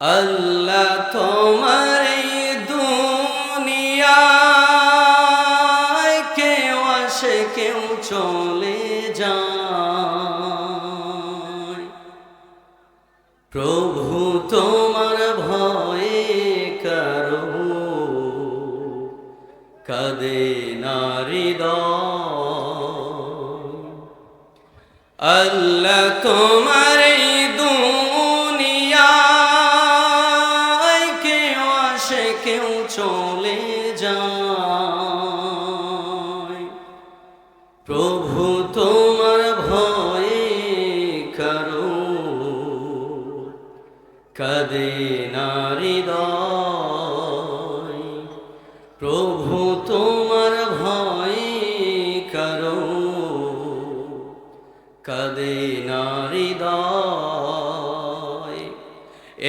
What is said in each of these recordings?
আল্লাহ তোমার দুনিয়ায় কেউ আসে, কেউ চলে যায়। প্রভু তোমার ভয়ে করো কদে নারী আল্লাহ তোমার প্রভু তোমার ভয়ে করো। কদে নারী প্রভু তোমার ভয়ে করো। কদে নারী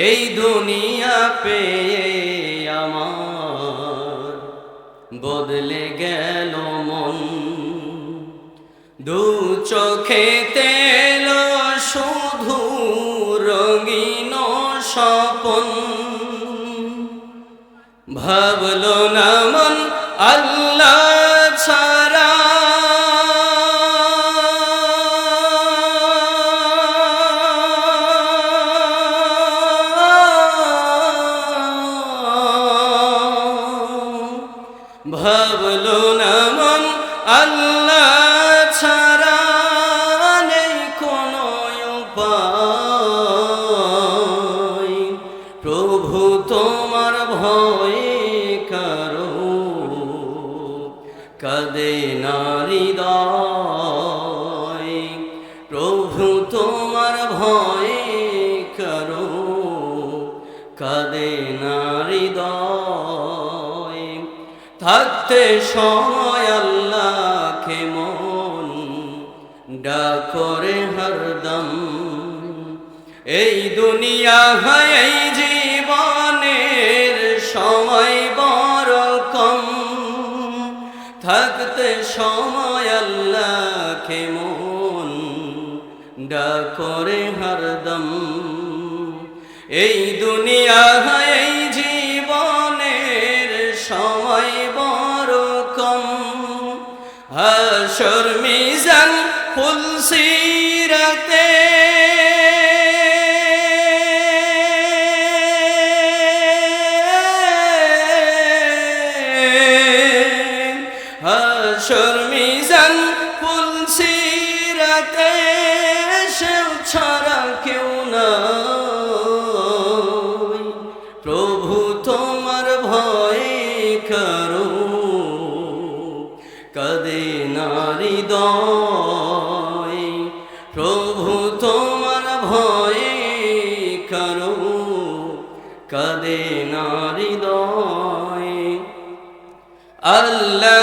এই দুনিয়া পেয়ে আমার বদলে গেল মন। দু চোখে তেল শুধু রঙিন স্বপন। ভাবল না মন আল্লাহ প্রভু তোমার ভয়ে করো। কদে নারী প্রভু তোমার ভয়ে করো। কদে নারী থাকতে সময় আল্লাহকে মন ডাকরে হরদম। এই দুনিয়া হয় আল্লাহকে মন, ডাকরে হরদম এই দুনিয়া এই জীবনের সময় বড় কম। হাসর মিজান ফুলসিরাতে হাসর ফুলসিরাতে সেও ছাড়া কেউ না প্রভু তোমার ভয়ে করো কদে নারী প্রভু তোমার ভয়ে করো কদে নারী আল্লাহ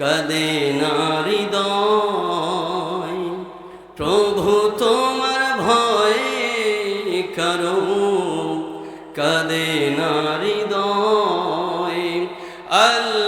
কদে নারিদ প্রভু তোমার ভয়ে করো কদে নারিদ আল্লাহ